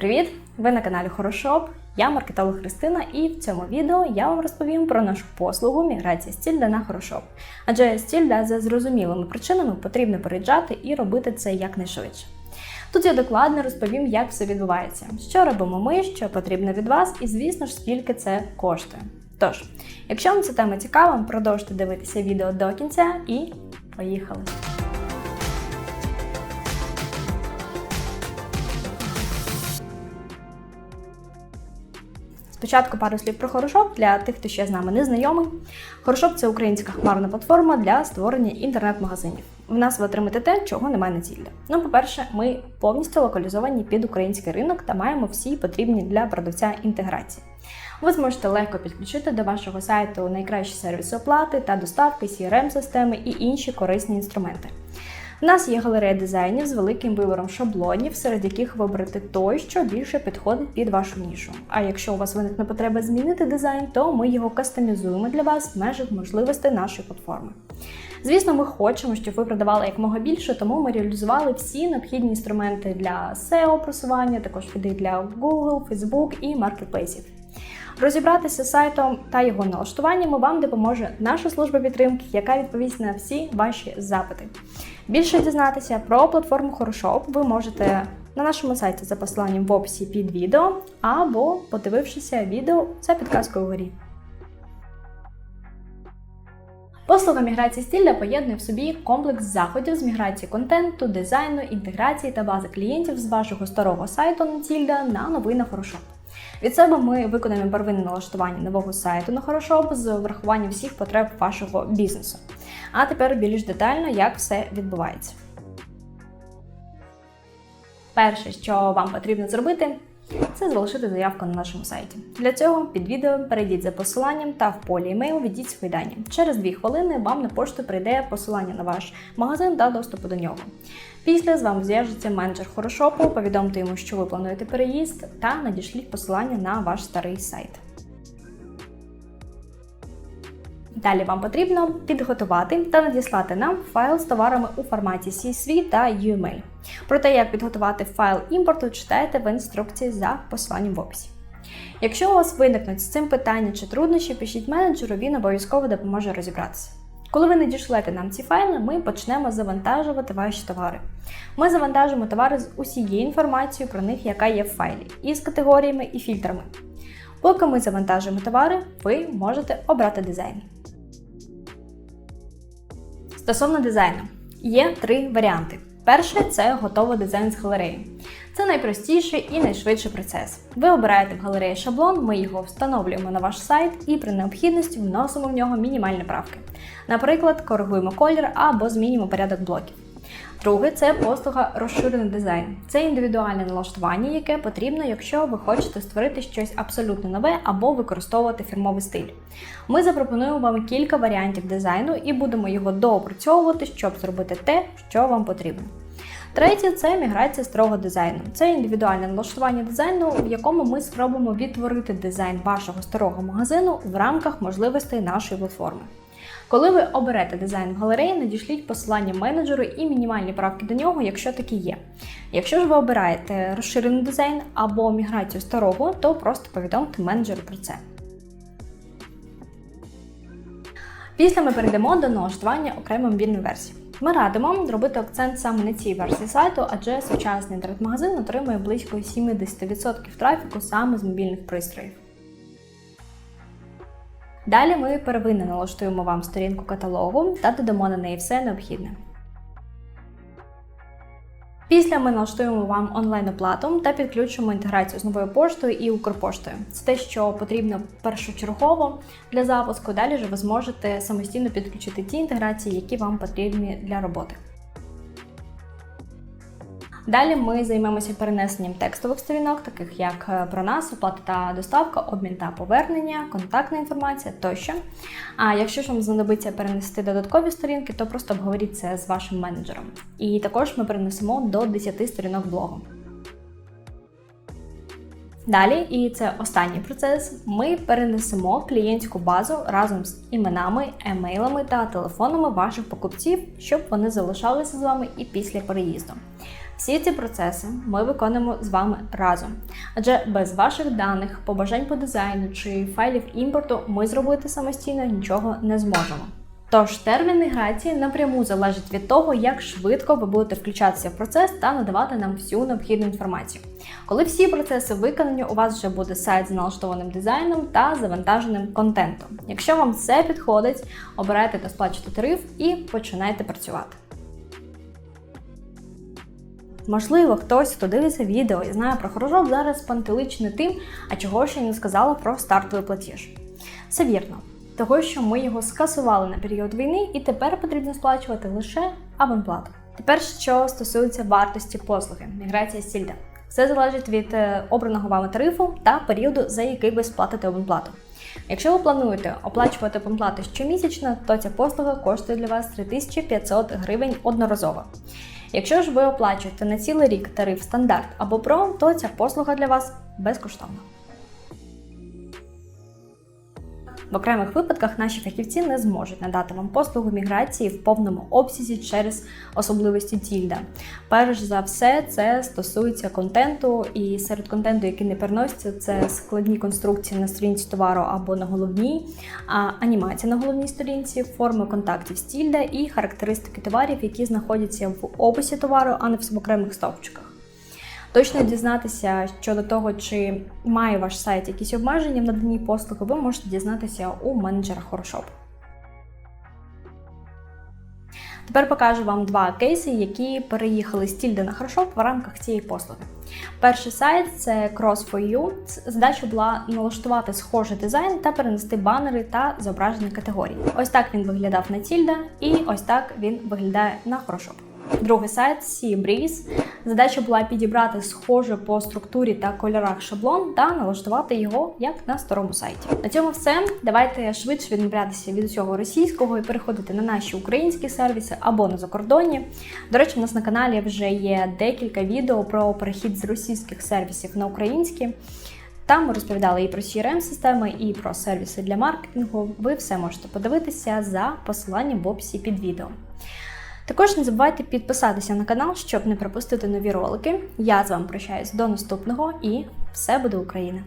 Привіт! Ви на каналі Хорошоп. Я маркетолог Христина, і в цьому відео я вам розповім про нашу послугу міграція стільда на Хорошоп. Адже стільда за зрозумілими причинами потрібно переїжджати і робити це якнайшвидше. Тут я докладно розповім, як все відбувається, що робимо ми, що потрібно від вас, і звісно ж, скільки це коштує. Тож, якщо вам ця тема цікава, продовжуйте дивитися відео до кінця і поїхали! Спочатку пару слів про Хорошоп для тих, хто ще з нами не знайомий. Хорошоп це українська хмарна платформа для створення інтернет-магазинів. В нас ви отримаєте те, чого немає на цілі. Ну, по-перше, ми повністю локалізовані під український ринок та маємо всі потрібні для продавця інтеграції. Ви зможете легко підключити до вашого сайту найкращі сервіси оплати та доставки, CRM-системи і інші корисні інструменти. У нас є галерея дизайнів з великим вибором шаблонів, серед яких вибрати той, що більше підходить під вашу нішу. А якщо у вас виникне потреба змінити дизайн, то ми його кастомізуємо для вас в межах можливостей нашої платформи. Звісно, ми хочемо, щоб ви продавали якомога більше, тому ми реалізували всі необхідні інструменти для SEO просування, також піди для Google, Facebook і маркетплейсів. Розібратися з сайтом та його налаштуваннями вам допоможе наша служба підтримки, яка відповість на всі ваші запити. Більше дізнатися про платформу Хорошоп ви можете на нашому сайті за посиланням в описі під відео або подивившися відео за підказкою вгорі. Послуга міграції стілля поєднує в собі комплекс заходів з міграції контенту, дизайну, інтеграції та бази клієнтів з вашого старого сайту Тільда на новий на Хорошоп. Від себе ми виконаємо первинне налаштування нового сайту на хорошо з врахуванням всіх потреб вашого бізнесу. А тепер більш детально, як все відбувається. Перше, що вам потрібно зробити, це залишити заявку на нашому сайті. Для цього під відео перейдіть за посиланням та в полі емейл введіть свої дані. Через 2 хвилини вам на пошту прийде посилання на ваш магазин та доступу до нього. Після з вами зв'яжеться менеджер Хорошопу, повідомте йому, що ви плануєте переїзд, та надішліть посилання на ваш старий сайт. Далі вам потрібно підготувати та надіслати нам файл з товарами у форматі CSV та UML. Про те, як підготувати файл імпорту, читайте в інструкції за посиланням в описі. Якщо у вас виникнуть з цим питання чи труднощі, пишіть менеджеру, він обов'язково допоможе розібратися. Коли ви надішлете нам ці файли, ми почнемо завантажувати ваші товари. Ми завантажимо товари з усією інформацією про них, яка є в файлі, і з категоріями і фільтрами. Поки ми завантажуємо товари, ви можете обрати дизайн. Стосовно дизайну, є три варіанти. Перший це готовий дизайн з галереї. Це найпростіший і найшвидший процес. Ви обираєте в галереї шаблон, ми його встановлюємо на ваш сайт і при необхідності вносимо в нього мінімальні правки. Наприклад, коригуємо колір або змінюємо порядок блоків. Друге це послуга розширений дизайн. Це індивідуальне налаштування, яке потрібно, якщо ви хочете створити щось абсолютно нове або використовувати фірмовий стиль. Ми запропонуємо вам кілька варіантів дизайну і будемо його доопрацьовувати, щоб зробити те, що вам потрібно. Третє це міграція старого дизайну. Це індивідуальне налаштування дизайну, в якому ми спробуємо відтворити дизайн вашого старого магазину в рамках можливостей нашої платформи. Коли ви оберете дизайн в галереї, надішліть посилання менеджеру і мінімальні правки до нього, якщо такі є. Якщо ж ви обираєте розширений дизайн або міграцію старого, то просто повідомте менеджеру про це. Після ми перейдемо до налаштування окремої мобільної версії. Ми радимо зробити акцент саме на цій версії сайту, адже сучасний інтернет-магазин отримує близько 70% трафіку саме з мобільних пристроїв. Далі ми первинно налаштуємо вам сторінку каталогу та додамо на неї все необхідне. Після ми налаштуємо вам онлайн-оплату та підключимо інтеграцію з новою поштою і Укрпоштою. Це те, що потрібно першочергово для запуску. Далі ж ви зможете самостійно підключити ті інтеграції, які вам потрібні для роботи. Далі ми займемося перенесенням текстових сторінок, таких як е, про нас, оплата та доставка, обмін та повернення, контактна інформація тощо. А якщо ж вам знадобиться перенести додаткові сторінки, то просто обговоріть це з вашим менеджером. І також ми перенесемо до 10 сторінок блогу. Далі, і це останній процес, ми перенесемо клієнтську базу разом з іменами, емейлами та телефонами ваших покупців, щоб вони залишалися з вами і після переїзду. Всі ці процеси ми виконуємо з вами разом, адже без ваших даних, побажань по дизайну чи файлів імпорту ми зробити самостійно нічого не зможемо. Тож термін міграції напряму залежить від того, як швидко ви будете включатися в процес та надавати нам всю необхідну інформацію. Коли всі процеси виконані, у вас вже буде сайт з налаштованим дизайном та завантаженим контентом. Якщо вам все підходить, обирайте та сплачуйте тариф і починайте працювати. Можливо, хтось, хто дивиться відео і знає про Хорошоп, зараз пантеличний тим, а чого ще не сказала про стартовий платіж. Все вірно, того, що ми його скасували на період війни, і тепер потрібно сплачувати лише абонплату. Тепер, що стосується вартості послуги, міграція стільда. Все залежить від е, обраного вами тарифу та періоду, за який ви сплатите абонплату. Якщо ви плануєте оплачувати абонплату щомісячно, то ця послуга коштує для вас 3500 гривень одноразово. Якщо ж ви оплачуєте на цілий рік тариф стандарт або про, то ця послуга для вас безкоштовна. В окремих випадках наші фахівці не зможуть надати вам послугу міграції в повному обсязі через особливості тільда. Перш за все, це стосується контенту, і серед контенту, який не переноситься, це складні конструкції на сторінці товару або на головній, анімація на головній сторінці, форми контактів з тільда і характеристики товарів, які знаходяться в описі товару, а не в окремих стовпчиках. Точно дізнатися щодо того, чи має ваш сайт якісь обмеження в наданні послуги, ви можете дізнатися у менеджера Хорошоп. Тепер покажу вам два кейси, які переїхали з Тільди на Хорошоп в рамках цієї послуги. Перший сайт це Cross4U. Задача була налаштувати схожий дизайн та перенести банери та зображення категорій. Ось так він виглядав на Тільда, і ось так він виглядає на Хорошоп. Другий сайт Seabreeze. Задача була підібрати схожий по структурі та кольорах шаблон та налаштувати його як на старому сайті. На цьому все. Давайте швидше відмовлятися від усього російського і переходити на наші українські сервіси або на закордонні. До речі, у нас на каналі вже є декілька відео про перехід з російських сервісів на українські. Там ми розповідали і про crm системи і про сервіси для маркетингу. Ви все можете подивитися за посиланням в описі під відео. Також не забувайте підписатися на канал, щоб не пропустити нові ролики. Я з вами прощаюсь до наступного і все буде Україна!